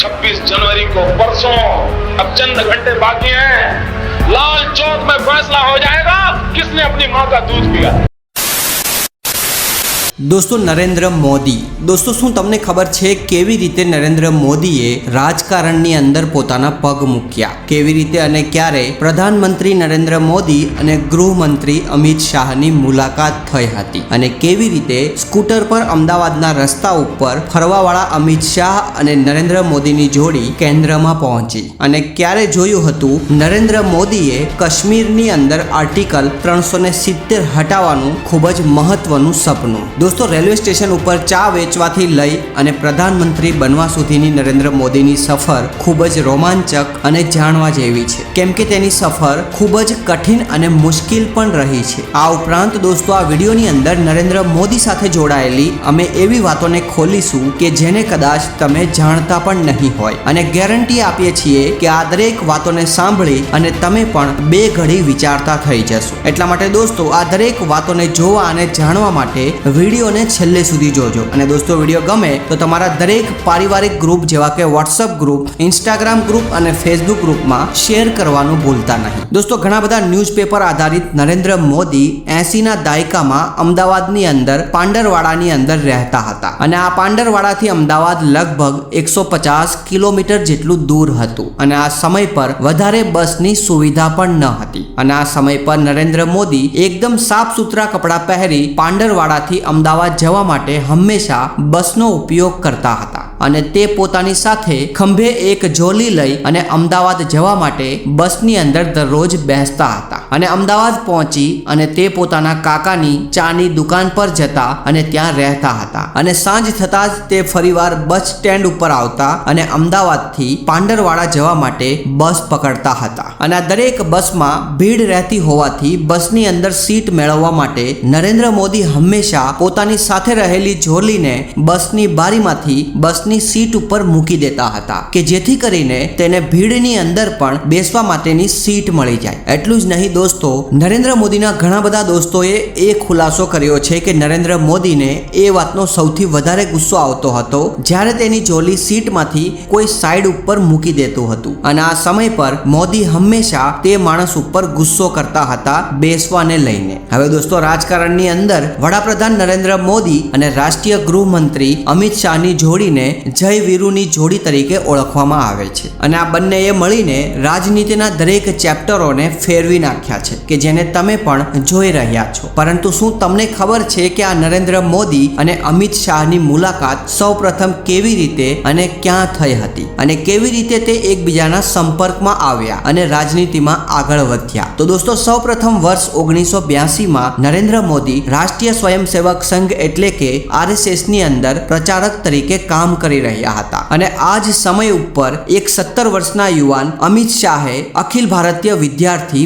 26 जनवरी को परसों अब चंद घंटे बाकी हैं लाल चौक में फैसला हो जाएगा किसने अपनी मां का दूध पिया દોસ્તો, નરેન્દ્ર મોદી. દોસ્તો, શું તમને ખબર છે કેવી રીતે નરેન્દ્ર મોદીએ રાજકારણની અંદર પોતાના પગ મૂક્યા? કેવી રીતે અને ક્યારે પ્રધાનમંત્રી નરેન્દ્ર મોદી અને ગૃહમંત્રી અમિત શાહની મુલાકાત થઈ હતી? અને કેવી રીતે સ્કૂટર પર અમદાવાદના રસ્તા ઉપર ફરવાવાળા અમિત શાહ અને નરેન્દ્ર મોદીની જોડી કેન્દ્રમાં પહોંચી? અને ક્યારે જોયું હતું નરેન્દ્ર મોદીએ કાશ્મીરની અંદર આર્ટિકલ ત્રણસો સિત્તેર હટાવવાનું ખૂબ જ મહત્વનું સપનું? દોસ્તો, રેલવે સ્ટેશન ઉપર ચા વેચવાથી લઈ અને પ્રધાનમંત્રી બનવા સુધીની નરેન્દ્ર મોદીની સફર ખૂબ જ રોમાંચક અને જાણવા જેવી છે. કેમ કે તેની સફર ખૂબ જ કઠિન અને મુશ્કેલ પણ રહી છે. આ ઉપરાંત દોસ્તો, આ વિડીયોની અંદર નરેન્દ્ર મોદી સાથે જોડાયેલી અમે એવી વાતોને ખોલીશું કે જેને કદાચ તમે જાણતા પણ નહીં હોય. અને ગેરંટી આપીએ છીએ કે આ દરેક વાતોને સાંભળી અને તમે પણ બે ઘડી વિચારતા થઈ જશો. એટલા માટે દોસ્તો, આ દરેક વાતોને જોવા અને જાણવા માટે વિડીયોને છેલ્લે સુધી જોજો. અને દોસ્તો, વીડિયો ગમે તો તમારા દરેક પારિવારિક ગ્રુપ જેવા કે વોટ્સઅપ ગ્રુપ ઇન્સ્ટાગ્રામ ગ્રુપ અને ફેસબુક ગ્રુપમાં શેર કરવાનું ભૂલતા નહીં. દોસ્તો, ઘણા બધા ન્યૂઝપેપર આધારિત નરેન્દ્ર મોદી એસીના દાયકામાં અમદાવાદની અંદર, પાંડરવાડાની અંદર રહેતા હતા. અને આ પાંડરવાડાથી અમદાવાદ લગભગ એકસો પચાસ કિલોમીટર જેટલું દૂર હતું. અને આ સમય પર વધારે બસની સુવિધા પણ ન હતી. અને આ સમય પર નરેન્દ્ર મોદી એકદમ સાફ સુથરા કપડાં પહેરી પાંડરવાડાથી અમદાવાદ જવા માટે હંમેશા બસનો ઉપયોગ કરતા હતા અને તે પોતાની સાથે ખંભે એક જોલી લઈ અને અમદાવાદ જવા માટે બસની અંદર દરરોજ બેસતા હતા. અને અમદાવાદ પહોંચી અને તે પોતાના કાકાની ચાની દુકાન પર જતા અને ત્યાં રહેતા હતા. અને સાંજ થતાં જ તે ફરીવાર બસ સ્ટેન્ડ ઉપર આવતા અને અમદાવાદથી પાંડરવાડા જવા માટે બસ પકડતા હતા. અને આ દરેક બસમાં ભીડ રહેતી હોવાથી બસની અંદર સીટ મેળવવા માટે નરેન્દ્ર મોદી હંમેશા પોતાની સાથે રહેલી ઝોલીને બસની બારીમાંથી બસની સીટ ઉપર મૂકી દેતા હતા કે જેથી કરીને તેને ભીડની અંદર પણ બેસવા માટેની સીટ મળી જાય. એટલું જ નહીં દોસ્તો, નરેન્દ્ર મોદીના ઘણા બધા દોસ્તોએ એ ખુલાસો કર્યો છે કે નરેન્દ્ર મોદીને એ વાતનો સૌથી વધારે ગુસ્સો આવતો હતો જ્યારે તેની જોલી સીટમાંથી કોઈ સાઈડ ઉપર મૂકી દેતું હતું. અને આ સમય પર મોદી હંમેશા તે માણસ ઉપર ગુસ્સો કરતા હતા બેસવાને લઈને. હવે દોસ્તો, રાજકારણની અંદર વડાપ્રધાન નરેન્દ્ર મોદી અને રાષ્ટ્રીય ગૃહમંત્રી અમિત શાહની જોડીને જય વીરુની જોડી તરીકે ઓળખવામાં આવે છે. અને આ બંનેએ મળીને રાજનીતિના દરેક ચેપ્ટરોને ફેરવી નાખ્યા. છે કે જેને તમે પણ જોઈ રહ્યા છો. પરંતુ શું તમને ખબર છે કે આ નરેન્દ્ર મોદી અને અમિત શાહની મુલાકાત સૌપ્રથમ કેવી રીતે અને ક્યાં થઈ હતી અને કેવી રીતે તે એકબીજાના સંપર્કમાં આવ્યા અને રાજનીતિમાં આગળ વધ્યા? તો દોસ્તો, સૌપ્રથમ વર્ષ ઓગણીસો બ્યાસીમાં નરેન્દ્ર મોદી રાષ્ટ્રીય સ્વયંસેવક સંઘ એટલે કે આરએસએસની અંદર પ્રચારક તરીકે કામ કરી રહ્યા હતા. અને આ જ સમય ઉપર એક સત્તર વર્ષના યુવાન અમિત શાહે અખિલ ભારતીય વિદ્યાર્થી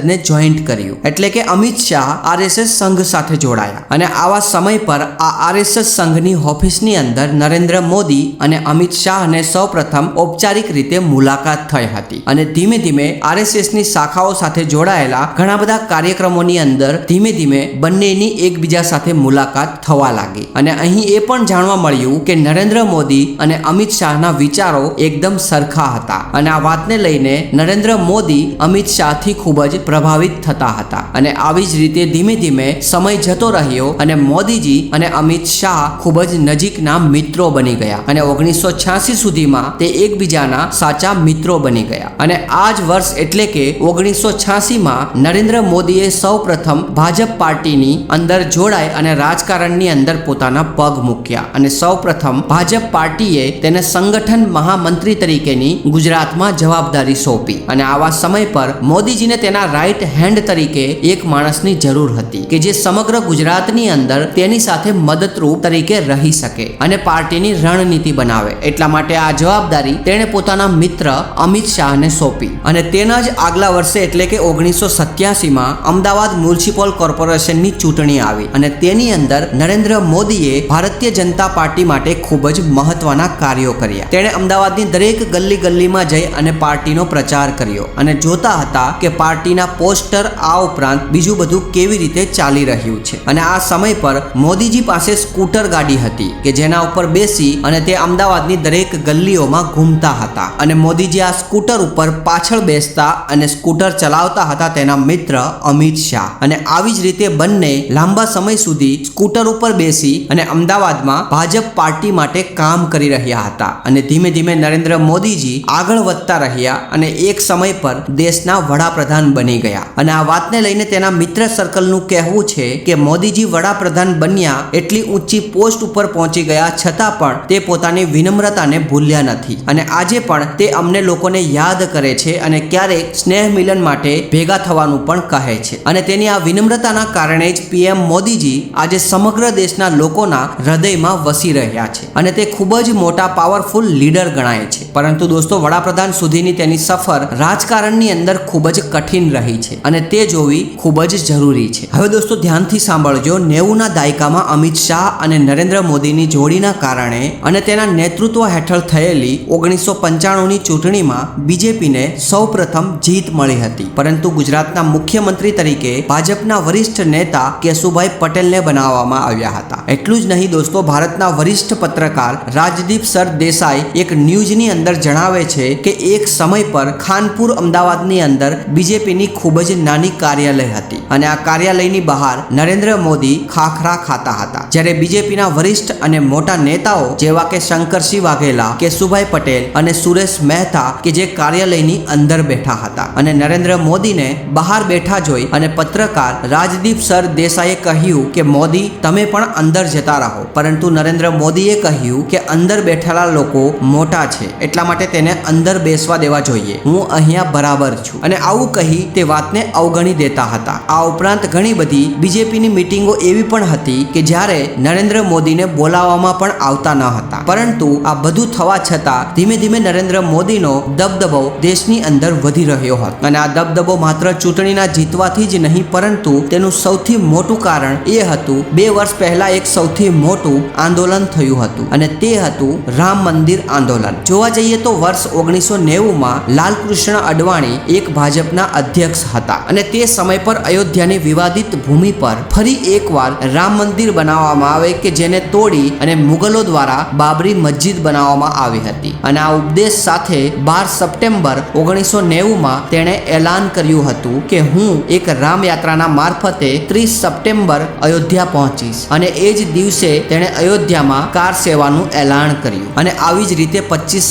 પરિષદને જોઈન્ટ કર્યું. એટલે કે અમિત શાહ આરએસએસ સંઘ સાથે જોડાયા. અને આવા સમય પર આ આરએસએસ સંઘની ઓફિસની અંદર નરેન્દ્ર મોદી અને અમિત શાહને સૌપ્રથમ ઔપચારિક રીતે મુલાકાત થઈ હતી. અને ધીમે ધીમે આરએસએસની શાખાઓ સાથે જોડાયેલા ઘણા બધા કાર્યક્રમોની અંદર ધીમે ધીમે બંનેની એકબીજા સાથે મુલાકાત થવા લાગી. અને અહીં એ પણ જાણવા મળ્યું કે નરેન્દ્ર મોદી અને અમિત શાહના વિચારો એકદમ સરખા હતા. અને આ વાતને લઈને નરેન્દ્ર મોદી અમિત શાહથી ખૂબ જ પ્રભાવિત થતા હતા. અને આવી જ રીતે ધીમે ધીમે સમય જતો રહ્યો અને મોદીજી અને અમિત શાહ ખૂબ જ નજીકના મિત્રો બની ગયા અને ઓગણીસો છ્યાસી સુધીમાં તે એકબીજાના સાચા મિત્રો બની ગયા. અને આ જ વર્ષ એટલે કે ઓગણીસો છ્યાસીમાં નરેન્દ્ર મોદીએ સૌ પ્રથમ ભાજપ પાર્ટીની અંદર જોડાય અને રાજકારણની અંદર પોતાના પગ મૂક્યા. અને સૌ પ્રથમ ભાજપ પાર્ટીએ તેને સંગઠન મહામંત્રી તરીકેની ગુજરાતમાં જવાબદારી સોંપી. અને આવા સમય પર મોદીજીને તેના રાઈટ હેન્ડ તરીકે એક માણસની જરૂર હતી કે જે સમગ્ર ગુજરાતની અંદર તેની સાથે મદદરૂપ તરીકે રહી શકે અને પાર્ટીની રણનીતિ બનાવે. એટલા માટે આ જવાબદારી તેણે પોતાના મિત્ર અમિત શાહને સોંપી અને તેના જ આગલા વર્ષે એટલે કે ઓગણીસો સત્યાસીમાં અમદાવાદ મ્યુનિસિપલ કોર્પોરેશનની ચૂંટણી આવી અને તેની અંદર નરેન્દ્ર મોદીએ ભારતીય જનતા પાર્ટી માટે ખૂબ જ મહત્વના કાર્યો કર્યા. તેણે અમદાવાદની દરેક ગલ્લી ગલ્લીમાં જઈ અને પાર્ટીનો પ્રચાર કર્યો અને જોતા હતા કે પાર્ટીના પાર્ટીના પોસ્ટર આ ઉપરાંત બીજું બધું કેવી રીતે ચાલી રહ્યું છે. અને આ સમય પર મોદીજી પાસે સ્કૂટર ગાડી હતી કે જેના ઉપર બેસી અને તે અમદાવાદની દરેક ગલીઓમાં ઘૂમતા હતા. અને મોદીજી આ સ્કૂટર ઉપર પાછળ બેસતા અને સ્કૂટર ચલાવતા હતા તેના મિત્ર અમિત શાહ. અને આવી જ રીતે બંને લાંબા સમય સુધી સ્કૂટર ઉપર બેસી અને અમદાવાદમાં ભાજપ પાર્ટી માટે કામ કરી રહ્યા હતા. અને ધીમે ધીમે નરેન્દ્ર મોદીજી આગળ વધતા રહ્યા અને એક સમય પર દેશના વડાપ્રધાન બની ગયા. અને આ વાતને લઈને તેના મિત્ર સર્કલનું કહેવું છે કે મોદીજી વડાપ્રધાન બન્યા એટલી ઊંચી પોસ્ટ ઉપર પહોંચી ગયા છતાં પણ તે પોતાની વિનમ્રતાને ભૂલ્યા નથી. અને આજે પણ તે અમને લોકોને યાદ કરે છે અને ક્યારેક સ્નેહ મિલન માટે ભેગા થવાનું પણ કહે છે. અને તેની આ વિનમ્રતાના કારણે જ પીએમ મોદીજી આજે સમગ્ર દેશના લોકોના હૃદયમાં વસી રહ્યા છે અને તે ખૂબ જ મોટા પાવરફુલ લીડર ગણાય છે. પરંતુ દોસ્તો, વડાપ્રધાન સુધીની તેની સફર રાજકારણની અંદર ખૂબ જ કઠિન રહી છે અને તે જોવી ખૂબ જ જરૂરી છે. હવે દોસ્તો, ધ્યાનથી સાંભળજો, નેવુંના દાયકામાં અમિત શાહ અને નરેન્દ્ર મોદીની જોડીના કારણે અને તેના નેતૃત્વ હેઠળ થયેલી ઓગણીસો પંચાણુંની ચૂંટણીમાં બીજેપીને સૌપ્રથમ જીત મળી હતી. પરંતુ ગુજરાતના મુખ્યમંત્રી તરીકે ભાજપના વરિષ્ઠ નેતા કેશુભાઈ પટેલને બનાવવામાં આવ્યા હતા. એટલું જ નહીં દોસ્તો, ભારતના વરિષ્ઠ પત્રકાર રાજદીપ સર દેસાઈ એક ન્યૂઝની અંદર જણાવે છે કે એક સમય પર ખાનપુર અમદાવાદની અંદર બીજેપીની ખૂબ જ નાની કાર્યાલય હતી અને આ કાર્યાલયની બહાર નરેન્દ્ર મોદી ખાખરા ખાતા હતા. જ્યારે બીજેપીના વરિષ્ઠ અને મોટા નેતાઓ જેવા કે શંકરસિંહ વાઘેલા, કેશુભાઈ પટેલ અને સુરેશ મહેતા કે જે કાર્યાલયની અંદર બેઠા હતા અને નરેન્દ્ર મોદીને બહાર બેઠા જોઈ અને પત્રકાર રાજદીપ સર દેસાઈએ કહ્યું કે, મોદી, તમે પણ અંદર જતા રહો. પરંતુ નરેન્દ્ર મોદીએ કહ્યું કે, અંદર બેઠેલા લોકો મોટા છે. એટલા માટે તેને અંદર બેસવા દેવા જોઈએ. હું અહીંયા બરાબર છું. અને આવું કહી તે વાતને અવગણી દેતા હતા. આ ઉપરાંત ઘણી બધી બીજેપીની મિટિંગો એવી પણ હતી કે જ્યારે નરેન્દ્ર મોદીને બોલાવવામાં પણ આવતા ન હતા. પરંતુ આ બધું થવા છતાં ધીમે ધીમે નરેન્દ્ર મોદીનો દબદબો દેશની અંદર વધી રહ્યો હતો. અને આ દબદબો માત્ર ચૂંટણીના જીતવાથી જ નહીં, પરંતુ તેનું સૌથી મોટું કારણ એ હતું, બે વર્ષ પહેલા એક સૌથી મોટું આંદોલન થયું હતું. અને તે હતું રામ મંદિર આંદોલન. જોવા જઈએ તો વર્ષ ઓગણીસો નેવુંમાં લાલકૃષ્ણ અડવાણી એક ભાજપના અધ્યક્ષ હતા અને તે સમય પર અયોધ્યાની વિવાદિત ભૂમિ પર ફરી એકવાર રામ મંદિર બનાવવામાં આવે કે જેને તોડી અને મુગલો દ્વારા બાબરી મસ્જિદ બનાવવામાં આવી હતી. અને આ ઉપદેશ સાથે બાર સપ્ટેમ્બર ઓગણીસો નેવુંમાં તેણે એલાન કર્યું હતું કે હું એક રામયાત્રાના મારફતે ત્રીસ સપ્ટેમ્બર અયોધ્યા પહોંચીશ અને એ જ દિવસે તેણે અયોધ્યામાં કાર સેવાનું એલાન કર્યું. અને આવી જ રીતે પચીસ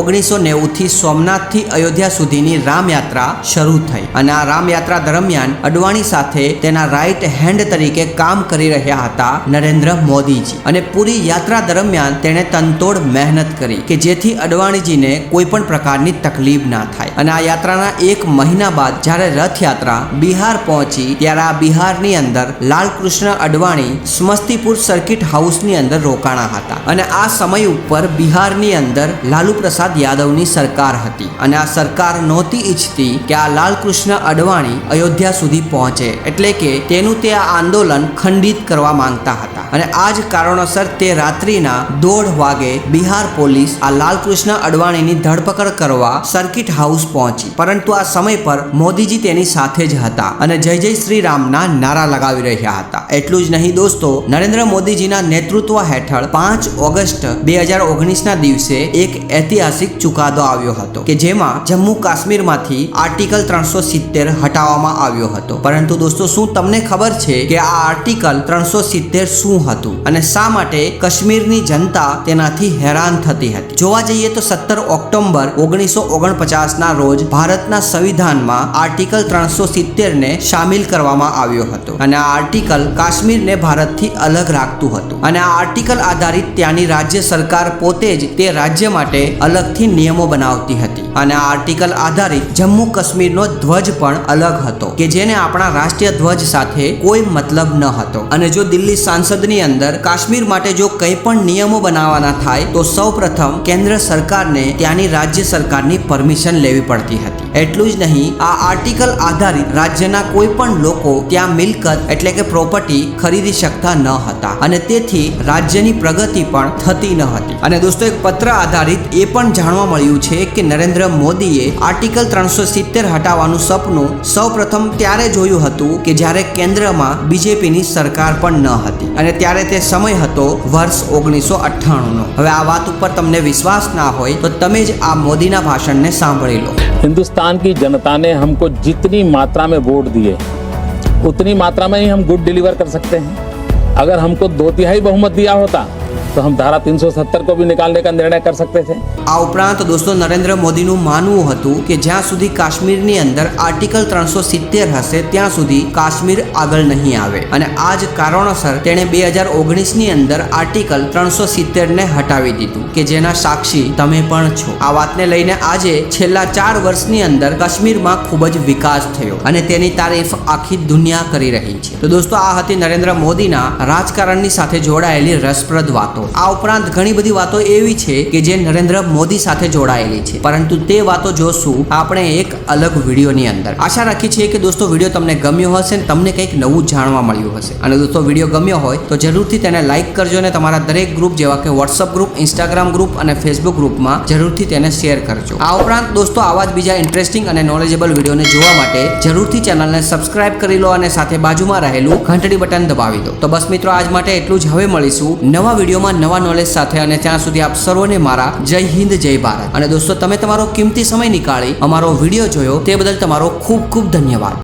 ઓગણીસો નેવુંથી સોમનાથથી અયોધ્યા સુધીની રામયાત્રા શરૂ થઈ અને આ રામયાત્રા દરમિયાન અડવાણી સાથે તેના રાઈટ હેન્ડ તરીકે કામ કરી રહ્યા હતા નરેન્દ્ર મોદીજી. અને પૂરી યાત્રા દરમિયાન તેણે તનતોડ મહેનત કરી કે જેથી અડવાણીજીને કોઈ પણ પ્રકારની તકલીફ ના થાય. અને આ યાત્રાના એક મહિના બાદ જ્યારે રથયાત્રા બિહાર પહોંચી ત્યારે આ બિહારની અંદર લાલકૃષ્ણ અડવાણી સમસ્તીપુર સર્કિટ હાઉસની અંદર રોકાણા હતા. અને આ સમય ઉપર બિહારની અંદર લાલુ પ્રસાદ યાદવની સરકાર હતી અને આ સરકાર નહોતી ઈચ્છતી કે આ લાલકૃષ્ણ અડવાણી અયોધ્યા સુધી પહોંચે એટલે કે તેનું તે આ આંદોલન ખંડિત કરવા માંગતા હતા. અને આ જ કારણોસર તે રાત્રિના દોઢ વાગે બિહાર પોલીસ આ લાલકૃષ્ણ અડવાણીની ધરપકડ કરવા સર્કિટ હાઉસ પહોંચી. પરંતુ આ સમય પર મોદીજી તેની સાથે જ હતા અને જય જય શ્રી રામના નારા લગાવી રહ્યા હતા. એટલું જ નહીં દોસ્તો, નરેન્દ્ર મોદીજીના નેતૃત્વ હેઠળ પાંચ ઓગસ્ટ બે હજાર ઓગણીસના દિવસે એક ઐતિહાસિક ચુકાદો આવ્યો હતો, કે જેમાં જમ્મુ કાશ્મીરમાંથી આર્ટિકલ ત્રણસો સિત્તેર હટાવવામાં આવ્યો હતો. પરંતુ દોસ્તો, શું તમને ખબર છે કે આ આર્ટિકલ ત્રણસો સિત્તેર શું હતું? અને શા માટે કાશ્મીરની જનતા તેનાથી હેરાન થતી હતી? જોવા જઈએ તો સત્તર ઓક્ટોબર ઓગણીસો ઓગણપચાસના રોજ ભારતના સંવિધાનમાં આર્ટિકલ ત્રણસો સિત્તેરને સામેલ કરવામાં આવ્યો હતો. અને આ આર્ટિકલ કાશ્મીરને ભારતથી અલગ રાખતું હતું. અને આ આર્ટિકલ આધારિત ત્યાંની રાજ્ય સરકાર પોતે જ તે રાજ્ય માટે અલગથી નિયમો બનાવતી હતી. અને આ આર્ટિકલ આધારિત જમ્મુ કાશ્મીરનો ધ્વજ પણ અલગ હતો, કે જેને આપણા રાષ્ટ્રીય ધ્વજ સાથે કોઈ મતલબ ન હતો. અને જો દિલ્હી સાંસદની અંદર કાશ્મીર માટે જો કંઈ પણ નિયમો બનાવવાના થાય, તો સૌપ્રથમ કેન્દ્ર સરકારને ત્યાંની રાજ્ય સરકારની પરમિશન લેવી પડતી હતી. એટલું જ નહીં, આ આર્ટિકલ આધારિત રાજ્યના કોઈ પણ લોકો ત્યાં મિલકત એટલે કે પ્રોપર્ટી ખરીદી શકતા ન હતા. અને તેથી રાજ્યની પ્રગતિ પણ થતી ન હતી. અને દોસ્તો, એક પત્ર આધારિત એ પણ જાણવા મળ્યું છે કે નરેન્દ્ર મોદીએ આર્ટિકલ ત્રણસો સિત્તેર હટાવવાનું સપનું સૌ પ્રથમ ત્યારે જોયું હતું કે જ્યારે કેન્દ્રમાં બીજેપીની સરકાર પણ ન હતી અને ત્યારે તે સમય હતો વર્ષ ઓગણીસો અઠ્ઠાણુંનો હવે આ વાત ઉપર તમને વિશ્વાસ ના હોય તો તમે જ આ મોદીના ભાષણને સાંભળી લો हिंदुस्तान की जनता ने हमको जितनी मात्रा में वोट दिए उतनी मात्रा में ही हम गुड डिलीवर कर सकते हैं अगर हमको दो तिहाई बहुमत दिया होता तो हम धारा 370 को भी निकालने का निर्णय कर सकते थे આ ઉપરાંત દોસ્તો નરેન્દ્ર મોદીનું માનવું હતું કે જ્યાં સુધી કાશ્મીરની અંદર આર્ટિકલ ત્રણસો સિત્તેર હશે ત્યાં સુધી કાશ્મીર આગળ નહીં આવે અને આ જ કારણોસર તેણે બે હજાર ઓગણીસની અંદર આર્ટિકલ ત્રણસો સિત્તેરને હટાવી દીધું કે જેના સાક્ષી તમે પણ છો આ વાતને લઈને આજે છેલ્લા ચાર વર્ષની અંદર કાશ્મીરમાં ખૂબ જ વિકાસ થયો અને તેની તારીફ આખી દુનિયા કરી રહી છે તો દોસ્તો આ હતી નરેન્દ્ર મોદીના રાજકારણની સાથે જોડાયેલી રસપ્રદ વાતો આ ઉપરાંત ઘણી બધી વાતો એવી છે કે જે નરેન્દ્ર મોદી સાથે જોડાયેલી છે. પરંતુ તે વાતો જોશું આપણે એક અલગ વિડીયોની અંદર. આશા રાખી છે કે દોસ્તો, વીડિયો તમને ગમ્યો હશે અને તમને કંઈક નવું જાણવા મળ્યું હશે. અને દોસ્તો, વીડિયો ગમ્યો હોય તો જરૂરથી તેને લાઈક કરજો અને તમારા દરેક ગ્રુપ જેવા કે વોટ્સઅપ ગ્રુપ ઇન્સ્ટાગ્રામ ગ્રુપ અને ફેસબુક ગ્રુપમાં જરૂરથી તેને શેર કરજો. આ ઉપરાંત દોસ્તો, આવા જ બીજા ઇન્ટરેસ્ટિંગ અને નોલેજેબલ વિડીયોને જોવા માટે જરૂરથી ચેનલને સબસ્ક્રાઇબ કરી લો અને સાથે બાજુમાં રહેલું ઘંટડી બટન દબાવી દો. તો બસ મિત્રો, આજ માટે એટલું જ. હવે મળીશું નવા વિડીયોમાં નવા નોલેજ સાથે અને ત્યાં સુધી આપ સર્વને મારા જય હિન્દ, જય ભારત. અને દોસ્તો, તમે તમારો કિંમતી સમય નીકાળી અમારો વીડિયો જોયો તે બદલ તમારો ખૂબ ખૂબ ધન્યવાદ.